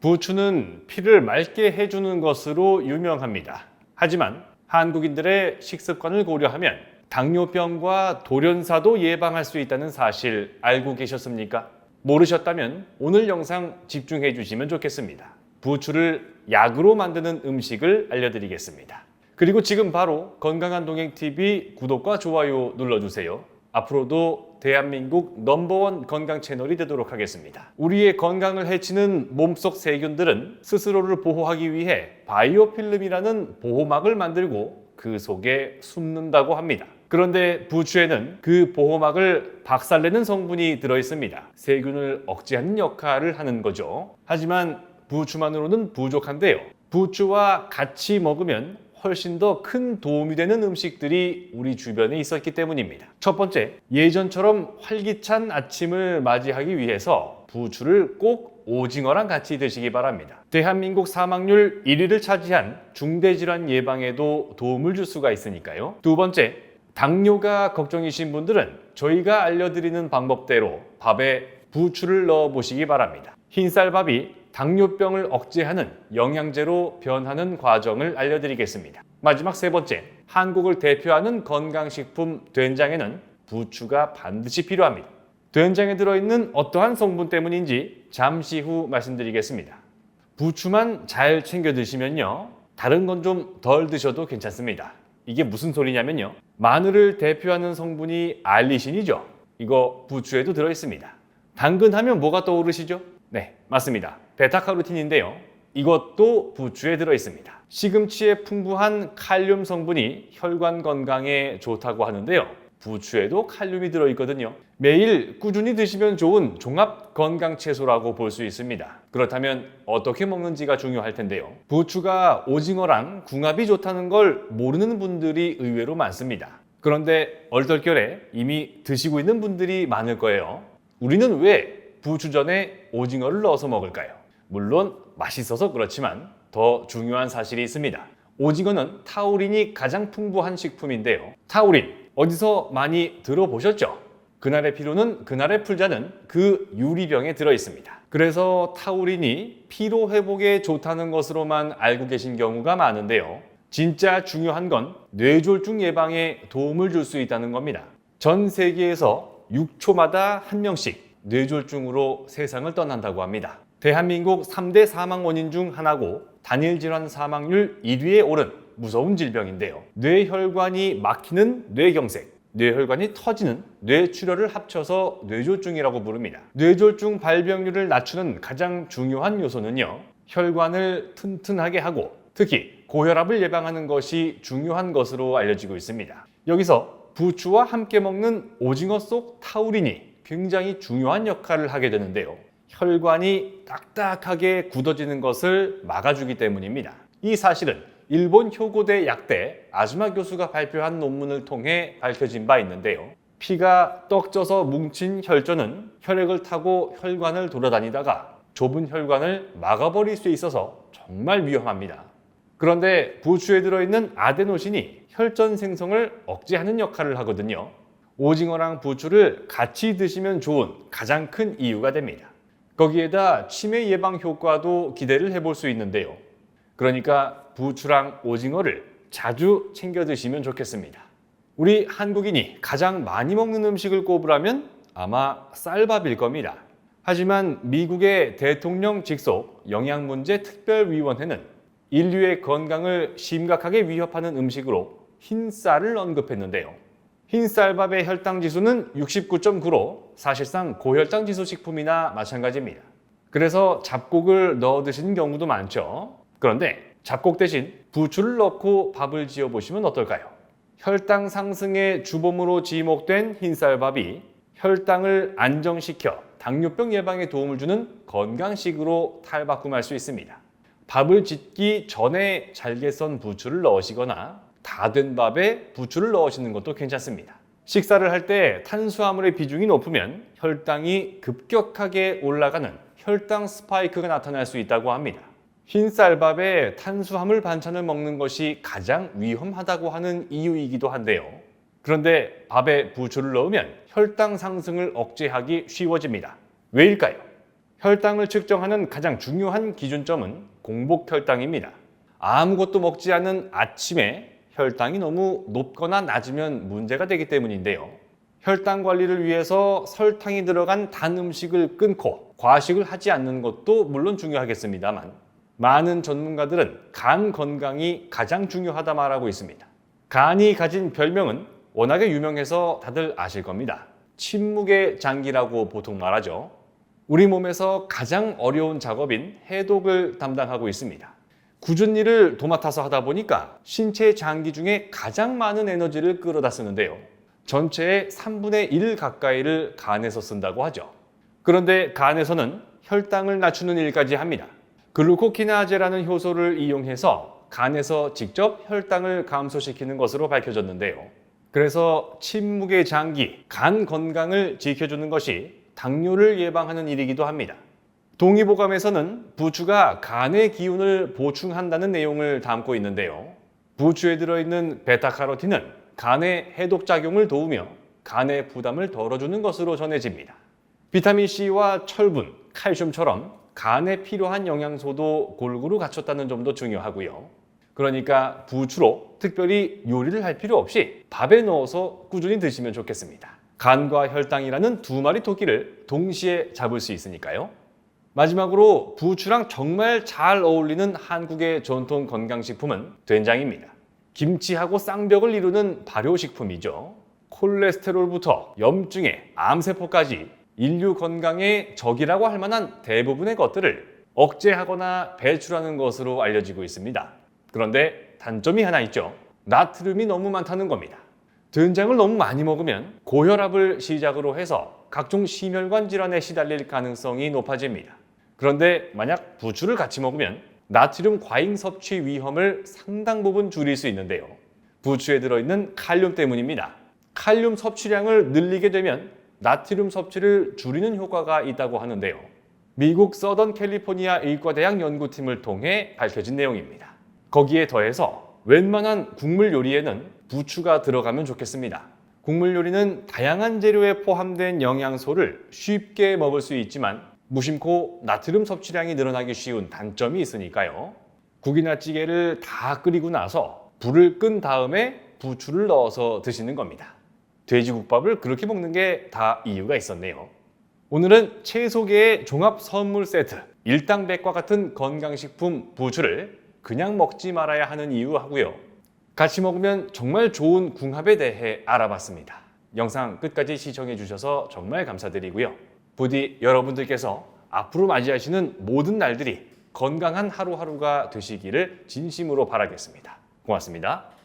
부추는 피를 맑게 해주는 것으로 유명합니다. 하지만 한국인들의 식습관을 고려하면 당뇨병과 돌연사도 예방할 수 있다는 사실 알고 계셨습니까? 모르셨다면 오늘 영상 집중해 주시면 좋겠습니다. 부추를 약으로 만드는 음식을 알려드리겠습니다. 그리고 지금 바로 건강한 동행 TV 구독과 좋아요 눌러주세요. 앞으로도 대한민국 넘버원 건강 채널이 되도록 하겠습니다. 우리의 건강을 해치는 몸속 세균들은 스스로를 보호하기 위해 바이오 필름이라는 보호막을 만들고 그 속에 숨는다고 합니다. 그런데 부추에는 그 보호막을 박살내는 성분이 들어 있습니다. 세균을 억제하는 역할을 하는 거죠. 하지만 부추만으로는 부족한데요. 부추와 같이 먹으면 훨씬 더 큰 도움이 되는 음식들이 우리 주변에 있었기 때문입니다. 첫 번째, 예전처럼 활기찬 아침을 맞이하기 위해서 부추를 꼭 오징어랑 같이 드시기 바랍니다. 대한민국 사망률 1위를 차지한 중대질환 예방에도 도움을 줄 수가 있으니까요. 두 번째, 당뇨가 걱정이신 분들은 저희가 알려드리는 방법대로 밥에 부추를 넣어 보시기 바랍니다. 흰쌀밥이 당뇨병을 억제하는 영양제로 변하는 과정을 알려드리겠습니다. 마지막 세 번째, 한국을 대표하는 건강식품 된장에는 부추가 반드시 필요합니다. 된장에 들어있는 어떠한 성분 때문인지 잠시 후 말씀드리겠습니다. 부추만 잘 챙겨 드시면요. 다른 건 좀 덜 드셔도 괜찮습니다. 이게 무슨 소리냐면요. 마늘을 대표하는 성분이 알리신이죠. 이거 부추에도 들어 있습니다. 당근 하면 뭐가 떠오르시죠? 네, 맞습니다. 베타카로틴인데요. 이것도 부추에 들어 있습니다. 시금치의 풍부한 칼륨 성분이 혈관 건강에 좋다고 하는데요. 부추에도 칼륨이 들어 있거든요. 매일 꾸준히 드시면 좋은 종합 건강 채소라고 볼 수 있습니다. 그렇다면 어떻게 먹는지가 중요할 텐데요. 부추가 오징어랑 궁합이 좋다는 걸 모르는 분들이 의외로 많습니다. 그런데 얼떨결에 이미 드시고 있는 분들이 많을 거예요. 우리는 왜 부추전에 오징어를 넣어서 먹을까요? 물론 맛있어서 그렇지만 더 중요한 사실이 있습니다. 오징어는 타우린이 가장 풍부한 식품인데요. 타우린 어디서 많이 들어보셨죠? 그날의 피로는 그날의 풀자는 그 유리병에 들어 있습니다. 그래서 타우린이 피로 회복에 좋다는 것으로만 알고 계신 경우가 많은데요. 진짜 중요한 건 뇌졸중 예방에 도움을 줄 수 있다는 겁니다. 전 세계에서 6초마다 한 명씩 뇌졸중으로 세상을 떠난다고 합니다. 대한민국 3대 사망 원인 중 하나고 단일 질환 사망률 1위에 오른 무서운 질병인데요. 뇌혈관이 막히는 뇌경색, 뇌혈관이 터지는 뇌출혈을 합쳐서 뇌졸중이라고 부릅니다. 뇌졸중 발병률을 낮추는 가장 중요한 요소는요. 혈관을 튼튼하게 하고 특히 고혈압을 예방하는 것이 중요한 것으로 알려지고 있습니다. 여기서 부추와 함께 먹는 오징어 속 타우린이 굉장히 중요한 역할을 하게 되는데요. 혈관이 딱딱하게 굳어지는 것을 막아주기 때문입니다. 이 사실은 일본 효고대 약대 아즈마 교수가 발표한 논문을 통해 밝혀진 바 있는데요. 피가 떡져서 뭉친 혈전은 혈액을 타고 혈관을 돌아다니다가 좁은 혈관을 막아버릴 수 있어서 정말 위험합니다. 그런데 부추에 들어있는 아데노신이 혈전 생성을 억제하는 역할을 하거든요. 오징어랑 부추를 같이 드시면 좋은 가장 큰 이유가 됩니다. 거기에다 치매 예방 효과도 기대를 해볼 수 있는데요. 그러니까 부추랑 오징어를 자주 챙겨 드시면 좋겠습니다. 우리 한국인이 가장 많이 먹는 음식을 꼽으라면 아마 쌀밥일 겁니다. 하지만 미국의 대통령 직속 영양문제 특별위원회는 인류의 건강을 심각하게 위협하는 음식으로 흰쌀을 언급했는데요. 흰쌀밥의 혈당 지수는 69.9로 사실상 고혈당 지수 식품이나 마찬가지입니다. 그래서 잡곡을 넣어 드시는 경우도 많죠. 그런데 잡곡 대신 부추를 넣고 밥을 지어 보시면 어떨까요? 혈당 상승의 주범으로 지목된 흰쌀밥이 혈당을 안정시켜 당뇨병 예방에 도움을 주는 건강식으로 탈바꿈할 수 있습니다. 밥을 짓기 전에 잘게 썬 부추를 넣으시거나 다 된 밥에 부추를 넣으시는 것도 괜찮습니다. 식사를 할 때 탄수화물의 비중이 높으면 혈당이 급격하게 올라가는 혈당 스파이크가 나타날 수 있다고 합니다. 흰쌀밥에 탄수화물 반찬을 먹는 것이 가장 위험하다고 하는 이유이기도 한데요. 그런데 밥에 부추를 넣으면 혈당 상승을 억제하기 쉬워집니다. 왜일까요? 혈당을 측정하는 가장 중요한 기준점은 공복 혈당입니다. 아무것도 먹지 않은 아침에 혈당이 너무 높거나 낮으면 문제가 되기 때문인데요. 혈당 관리를 위해서 설탕이 들어간 단 음식을 끊고 과식을 하지 않는 것도 물론 중요하겠습니다만 많은 전문가들은 간 건강이 가장 중요하다 말하고 있습니다. 간이 가진 별명은 워낙에 유명해서 다들 아실 겁니다. 침묵의 장기라고 보통 말하죠. 우리 몸에서 가장 어려운 작업인 해독을 담당하고 있습니다. 굳은 일을 도맡아서 하다 보니까 신체 장기 중에 가장 많은 에너지를 끌어다 쓰는데요. 전체의 3분의 1 가까이를 간에서 쓴다고 하죠. 그런데 간에서는 혈당을 낮추는 일까지 합니다. 글루코키나제라는 효소를 이용해서 간에서 직접 혈당을 감소시키는 것으로 밝혀졌는데요. 그래서 침묵의 장기, 간 건강을 지켜주는 것이 당뇨를 예방하는 일이기도 합니다. 동의보감에서는 부추가 간의 기운을 보충한다는 내용을 담고 있는데요. 부추에 들어있는 베타카로틴은 간의 해독작용을 도우며 간의 부담을 덜어주는 것으로 전해집니다. 비타민C와 철분, 칼슘처럼 간에 필요한 영양소도 골고루 갖췄다는 점도 중요하고요. 그러니까 부추로 특별히 요리를 할 필요 없이 밥에 넣어서 꾸준히 드시면 좋겠습니다. 간과 혈당이라는 두 마리 토끼를 동시에 잡을 수 있으니까요. 마지막으로 부추랑 정말 잘 어울리는 한국의 전통 건강식품은 된장입니다. 김치하고 쌍벽을 이루는 발효식품이죠. 콜레스테롤부터 염증에 암세포까지 인류 건강의 적이라고 할 만한 대부분의 것들을 억제하거나 배출하는 것으로 알려지고 있습니다. 그런데 단점이 하나 있죠. 나트륨이 너무 많다는 겁니다. 된장을 너무 많이 먹으면 고혈압을 시작으로 해서 각종 심혈관 질환에 시달릴 가능성이 높아집니다. 그런데 만약 부추를 같이 먹으면 나트륨 과잉 섭취 위험을 상당 부분 줄일 수 있는데요. 부추에 들어있는 칼륨 때문입니다. 칼륨 섭취량을 늘리게 되면 나트륨 섭취를 줄이는 효과가 있다고 하는데요. 미국 서던 캘리포니아 의과대학 연구팀을 통해 밝혀진 내용입니다. 거기에 더해서 웬만한 국물 요리에는 부추가 들어가면 좋겠습니다. 국물 요리는 다양한 재료에 포함된 영양소를 쉽게 먹을 수 있지만 무심코 나트륨 섭취량이 늘어나기 쉬운 단점이 있으니까요. 국이나 찌개를 다 끓이고 나서 불을 끈 다음에 부추를 넣어서 드시는 겁니다. 돼지국밥을 그렇게 먹는 게 다 이유가 있었네요. 오늘은 채소계의 종합 선물 세트, 일당백과 같은 건강식품 부추를 그냥 먹지 말아야 하는 이유 하고요. 같이 먹으면 정말 좋은 궁합에 대해 알아봤습니다. 영상 끝까지 시청해 주셔서 정말 감사드리고요. 부디 여러분들께서 앞으로 맞이하시는 모든 날들이 건강한 하루하루가 되시기를 진심으로 바라겠습니다. 고맙습니다.